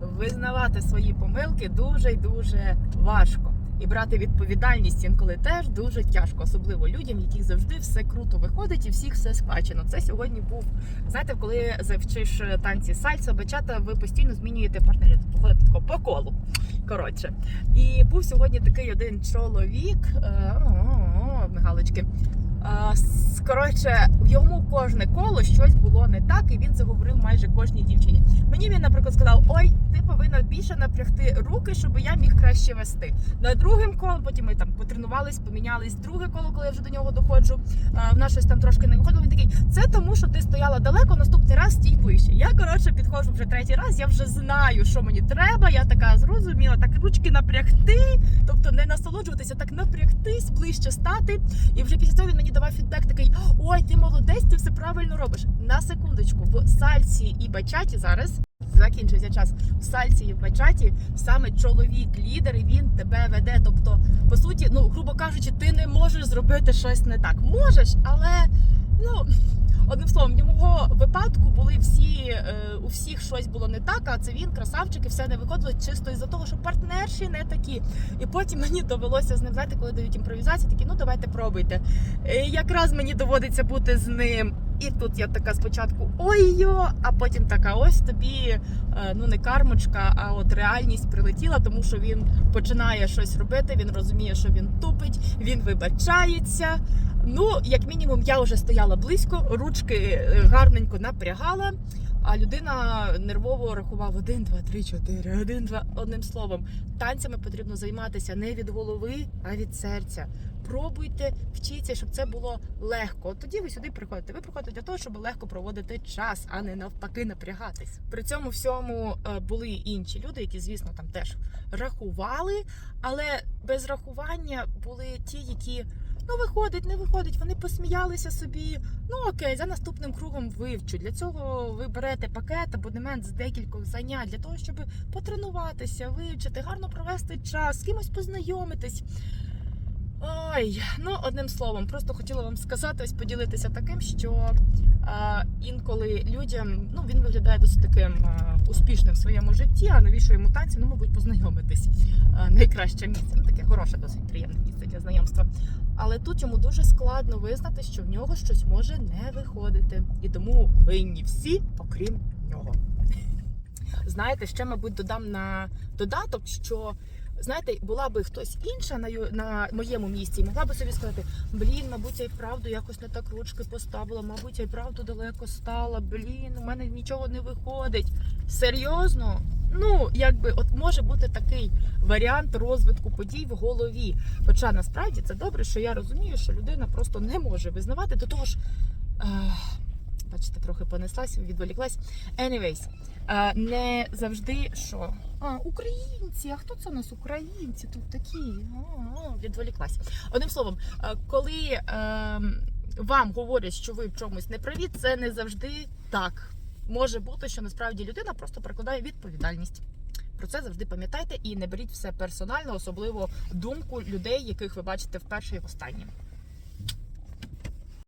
визнавати свої помилки дуже й дуже важко. І брати відповідальність інколи теж дуже тяжко, особливо людям, яких завжди все круто виходить і всіх все схвачено. Це сьогодні був. Знаєте, коли завчиш танці сальса, бачата, ви постійно змінюєте партнерів. Походите по колу. Коротше, і був сьогодні такий один чоловік. е, о, Мигалочки. Коротше, в йому кожне коло щось було не так, і він це говорив майже кожній дівчині. Мені він, наприклад, сказав: Ой, ти повинна більше напрягти руки, щоб я міг краще вести. На другим колом, потім ми там потренувались, помінялись. Друге коло, коли я вже до нього доходжу, в нас щось там трошки не виходило. Він такий, це тому, що ти стояла далеко, наступний раз стій ближче. Я коротше підходжу вже третій раз. Я вже знаю, що мені треба. Я така зрозуміла, так ручки напрягти, тобто не насолоджуватися, так напрягтись, ближче стати. І вже після цього він мені давав фідбек такий: ой, ти молодець, ти все правильно робиш. На секундочку, в сальці і бачаті зараз. Закінчився час в сальці і в бачаті саме чоловік лідер, і він тебе веде. Тобто, по суті, ну грубо кажучи, ти не можеш зробити щось не так. Можеш, але ну одним словом, в його випадку були всі е, у всіх щось було не так. А це він красавчик, і все не виходило чисто із-за того, що партнерші не такі. І потім мені довелося з ним знаєте, коли дають імпровізацію, такі ну давайте пробуйте. І якраз мені доводиться бути з ним. І тут я така спочатку ой-йо, а потім така ось тобі е, ну не кармочка, а от реальність прилетіла, тому що він починає щось робити. Він розуміє, що він тупить, він вибачається. Ну, як мінімум, я вже стояла близько, ручки е, гарненько напрягала. А людина нервово рахував 1, 2, 3, 4, 1, 2. Одним словом, танцями потрібно займатися не від голови, а від серця. Пробуйте, вчіться, щоб це було легко. Тоді ви сюди приходите. Ви приходите для того, щоб легко проводити час, а не навпаки напрягатись. При цьому всьому е, були інші люди, які, звісно, там теж рахували, але без рахування були ті, які. Ну, виходить, не виходить. Вони посміялися собі. Ну окей, за наступним кругом вивчу. Для цього ви берете пакет, абонемент з декількох занять для того, щоб потренуватися, вивчити, гарно провести час, з кимось познайомитись. Ой, ну одним словом, просто хотіла вам сказати, ось поділитися таким, що е, інколи людям ну він виглядає досить таким е, успішним в своєму житті, а навіщо йому танці, ну, мабуть, познайомитись. Е, найкраще місце. Ну таке хороше, досить приємне місце для знайомства. Але тут йому дуже складно визнати, що в нього щось може не виходити. І тому винні всі, окрім нього. Знаєте, ще, мабуть, додам на додаток, що знаєте, була би хтось інша на, на моєму місці, і могла би собі сказати: блін, мабуть, я й правду якось не так ручки поставила, мабуть, я й правду далеко стала. Блін, у мене нічого не виходить. Серйозно? Ну, якби от може бути такий варіант розвитку подій в голові. Хоча насправді це добре, що я розумію, що людина просто не може визнавати до того ж. Е, бачите, трохи понеслась, відволіклась. Anyways, е, не завжди що. А, українці, а хто це у нас українці? Тут такі. А, відволіклась. Одним словом, е, коли е, вам говорять, що ви в чомусь не праві, це не завжди так. Може бути, що насправді людина просто перекладає відповідальність. Про це завжди пам'ятайте і не беріть все персонально, особливо думку людей, яких ви бачите вперше і востаннє.